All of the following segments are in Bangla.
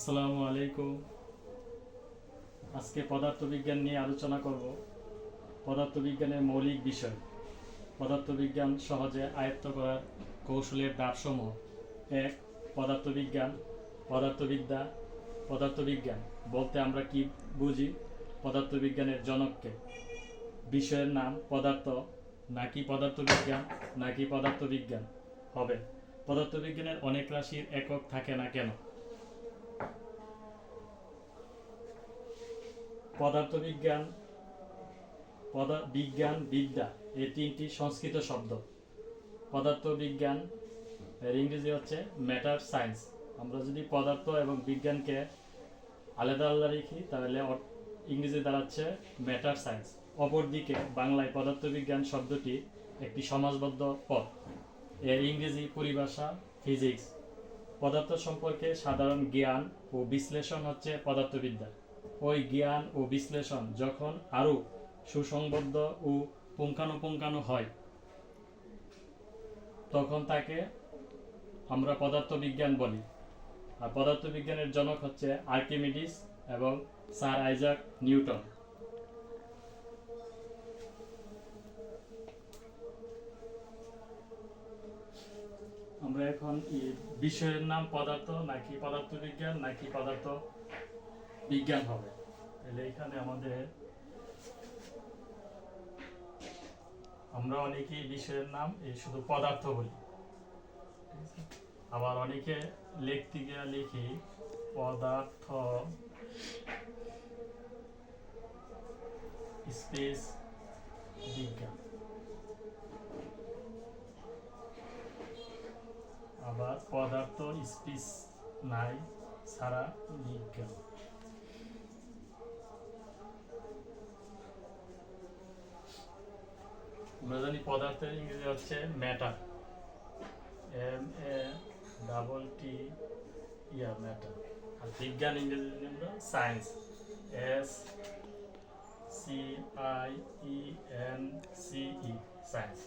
আসসালামু আলাইকুম। আজকে পদার্থবিজ্ঞান নিয়ে আলোচনা করব। পদার্থবিজ্ঞানের মৌলিক বিষয়। পদার্থবিজ্ঞান সহজে আয়ত্ত করার কৌশলের ধাপসমূহ এক, পদার্থবিজ্ঞান, পদার্থবিদ্যা, পদার্থবিজ্ঞান। বলতে আমরা কি বুঝি? পদার্থবিজ্ঞানের জনককে। বিষয়ের নাম পদার্থ নাকি পদার্থবিজ্ঞান নাকি পদার্থবিজ্ঞান। হবে। পদার্থবিজ্ঞানের অনেক রাশির একক থাকে না কেন? পদার্থবিজ্ঞান, পদা, বিজ্ঞান, বিদ্যা, এই তিনটি সংস্কৃত শব্দ। পদার্থবিজ্ঞান, এর ইংরেজি হচ্ছে ম্যাটার সায়েন্স আমরা যদি পদার্থ এবং বিজ্ঞানকে আলাদা আলাদা লিখি, তাহলে ইংরেজি দাঁড়াচ্ছে ম্যাটার সায়েন্স অপরদিকে বাংলায় পদার্থবিজ্ঞান শব্দটি একটি সমাজবদ্ধ পদ। এর ইংরেজি পরিভাষা ফিজিক্স পদার্থ সম্পর্কে সাধারণ জ্ঞান ও বিশ্লেষণ হচ্ছে পদার্থবিদ্যা। ওই জ্ঞান ও বিশ্লেষণ যখন আরও সুসংবদ্ধ ও পুঙ্খানুপুঙ্খানু হয়, তখন তাকে আমরা পদার্থবিজ্ঞান বলি। আর পদার্থবিজ্ঞানের জনক হচ্ছে আর্কিমিডিস এবং স্যার আইজাক নিউটন। আমরা এখন বিষয়ের নাম পদার্থ, নাকি পদার্থবিজ্ঞান, নাকি পদার্থ বিজ্ঞান হবে। তাহলে এখানে আমাদের আমরা অনেকেই বিষয়ের নাম, এই শুধু পদার্থ বলি। আবার অনেকে লিখতে গিয়ে লিখি, পদার্থ, স্পেস, বিজ্ঞান। আবার পদার্থ, স্পেস নাই ছাড়া বিজ্ঞান। আমরা পদার্থের ইংরেজি হচ্ছে matter M A double T yeah matter আর বিজ্ঞান ইংরেজি আমরা science S C I E N C E science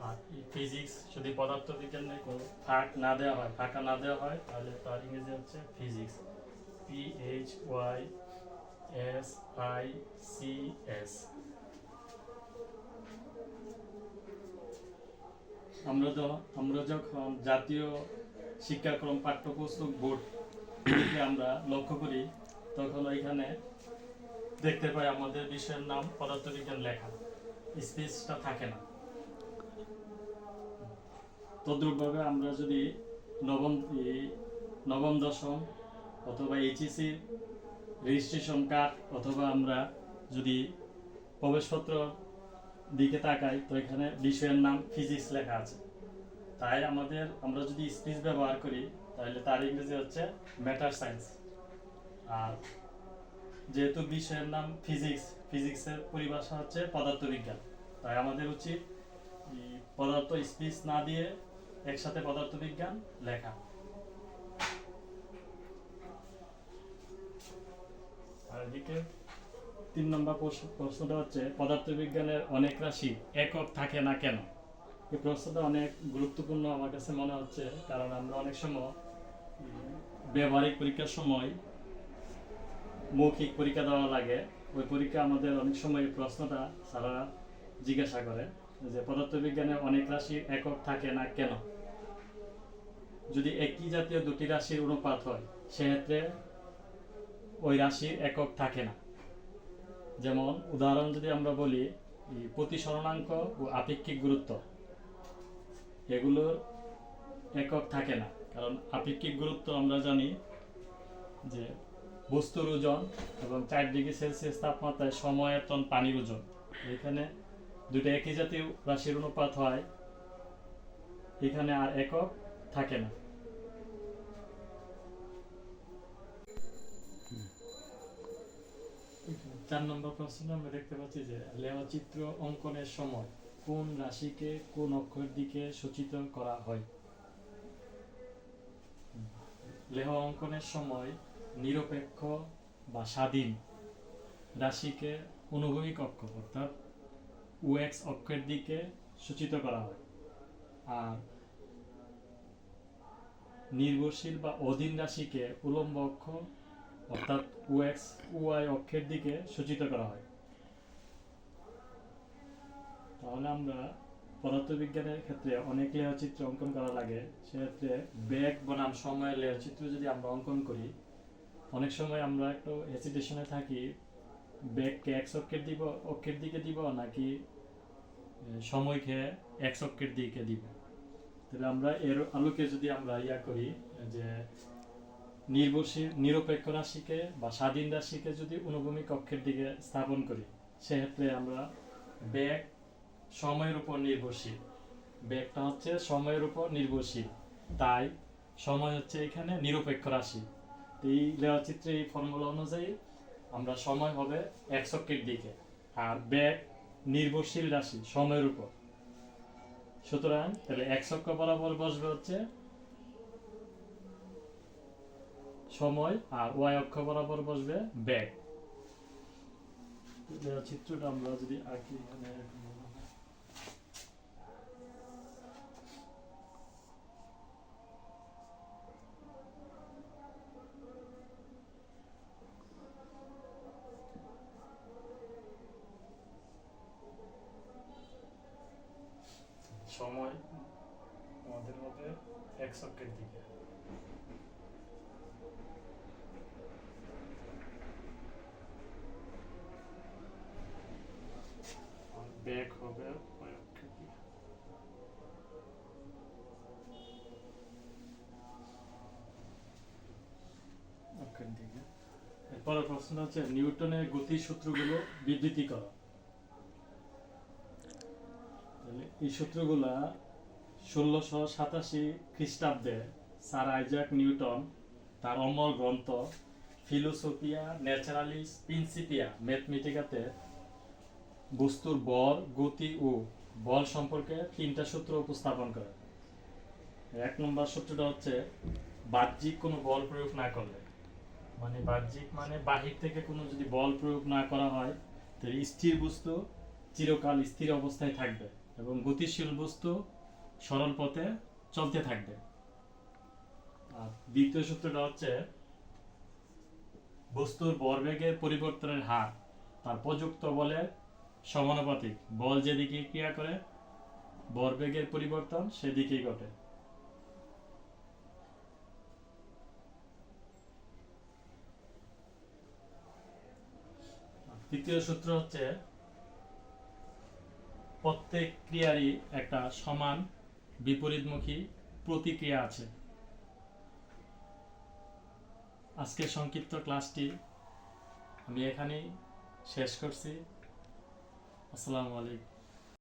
R physics যদি পদার্থ বিজ্ঞানে কোনো ফাঁক না দেওয়া হয়, ফাঁকা না দেওয়া হয়, তাহলে তার ইংরেজি হচ্ছে physics P H Y S I C S আমরা আমরা যখন জাতীয় শিক্ষাক্রম পাঠ্যপুস্তক বোর্ড আমরা লক্ষ্য করি, তখন ওইখানে দেখতে পাই আমাদের বিষয়ের নাম পদার্থবিজ্ঞান লেখা। স্পেসটা থাকে না। তদ্রূপভাবে আমরা যদি নবম নবম দশম অথবা এইচএসি রেজিস্ট্রেশন কার্ড অথবা আমরা যদি প্রবেশপত্র দিকে তাকাই, তো এখানে বিষয়ের নাম ফিজিক্স লেখা আছে। তাই আমাদের, আমরা যদি স্পিচ ব্যবহার করি, তাহলে তার ইংরেজি হচ্ছে ম্যাটার সায়েন্স আর যেহেতু বিষয়ের নাম ফিজিক্স ফিজিক্সের পরিভাষা হচ্ছে পদার্থবিজ্ঞান। তাই আমাদের উচিত পদার্থ স্পিচ না দিয়ে একসাথে পদার্থবিজ্ঞান লেখা। আর এদিকে তিন নম্বর প্রশ্ন- প্রশ্নটা হচ্ছে, পদার্থবিজ্ঞানের অনেক রাশি একক থাকে না কেন? এই প্রশ্নটা অনেক গুরুত্বপূর্ণ আমার কাছে মনে হচ্ছে, কারণ আমরা অনেক সময় ব্যবহারিক পরীক্ষার সময় মৌখিক পরীক্ষা দেওয়া লাগে। ওই পরীক্ষা আমাদের অনেক সময় এই প্রশ্নটা সারা জিজ্ঞাসা করে যে পদার্থবিজ্ঞানের অনেক রাশি একক থাকে না কেন? যদি একই জাতীয় দুটি রাশির অনুপাত হয়, সেক্ষেত্রে ওই রাশির একক থাকে না। যেমন, উদাহরণ যদি আমরা বলি প্রতিসরণাঙ্ক ও আপেক্ষিক গুরুত্ব, এগুলোর একক থাকে না। কারণ আপেক্ষিক গুরুত্ব আমরা জানি যে বস্তুর ওজন এবং চার ডিগ্রি সেলসিয়াস তাপমাত্রায় সময়তন পানির ওজন। এখানে দুটো একই জাতীয় রাশির অনুপাত হয়, এখানে আর একক থাকে না। চার নম্বর প্রশ্ন আমরা দেখতে পাচ্ছি যে লেখচিত্র অঙ্কনের সময় কোন রাশিকে কোন অক্ষর দিকে সূচিত করা হয়? লেহ অঙ্কনের সময় নিরপেক্ষ বা স্বাধীন রাশিকে অনুভবিক অক্ষর অর্থাৎ ওএক্স অক্ষের দিকে সূচিত করা হয়। আর নির্ভরশীল বা অধীন রাশিকে উলম্ব অক্ষ অর্থাৎ ওএক্স ওয়াই অক্ষের দিকে সূচিত করা হয়। তাহলে আমরা পদার্থবিজ্ঞানের ক্ষেত্রে অনেক লেয়াচিত্র অঙ্কন করা লাগে সেক্ষেত্রে ব্যাগ বনাম সময়ের লেয়াচিত্র যদি আমরা অঙ্কন করি, অনেক সময় আমরা একটু হেসিটেশনে থাকি ব্যাগকে এক অক্ষের দিব, অক্ষের দিকে দিব নাকি সময়কে এক অক্ষের দিকে দিব। তাহলে আমরা এর আলোকে যদি আমরা ইয়া করি, যে নির্ভরশীল, নিরপেক্ষ রাশিকে বা স্বাধীন রাশিকে যদি অনুভূমিক অক্ষের দিকে স্থাপন করি, সেক্ষেত্রে আমরা ব্যাগ সময়ের উপর নির্ভরশীল। ব্যাগটা হচ্ছে সময়ের উপর নির্ভরশীল। তাই সময় হচ্ছে এখানে নিরপেক্ষ রাশি। এই লেওয়াচিত্রে এই ফর্মুলা অনুযায়ী আমরা সময় হবে এক অক্ষের দিকে আর ব্যাগ নির্ভরশীল রাশি সময়ের উপর। সুতরাং তাহলে এক অক্ষ বরাবর বসবে হচ্ছে সময় আর ওয়াই অক্ষ বরাবর বসবে ব্যাগ চিত্রটা আমরা যদি আঁকি এখানে সময় আমাদের হবে এক অক্ষের দিকে আর দিকে এরপরের প্রশ্ন হচ্ছে নিউটনের সূত্রগুলো বিবৃতি করো। এই সূত্রগুলা ষোলোশো সাতাশি খ্রিস্টাব্দে স্যার আইজাক নিউটন তার গ্রন্থ ফিলোসোফিয়া ন্যাচারালিস প্রিন্সিপিয়া ম্যাথমেটিকাতে বস্তুর বল, গতি ও বল সম্পর্কে তিনটা সূত্র উপস্থাপন করে। এক নম্বর সূত্রটা হচ্ছে, বাহ্যিক কোনো বল প্রয়োগ না করলে। মানে বাহ্যিক মানে বাহির থেকে কোনো যদি বল প্রয়োগ না করা হয়, তাহলে স্থির বস্তু চিরকাল স্থির অবস্থায় থাকবে এবং গতিশীল বস্তু সরল পথে চলতে থাকবে। আর দ্বিতীয় সূত্রটা হচ্ছে, বস্তুর ভরবেগের পরিবর্তনের হার, তার প্রযুক্ত বলের সমানুপাতিক। বল যেদিকে ক্রিয়া করে ভরবেগের পরিবর্তন সেদিকেই ঘটে। তৃতীয় সূত্র হচ্ছে, প্রত্যেক ক্রিয়ারই একটা সমান বিপরীতমুখী প্রতিক্রিয়া আছে। আজকের সংক্ষিপ্ত ক্লাসটি আমি এখানেই শেষ করছি। আসসালামু আলাইকুম।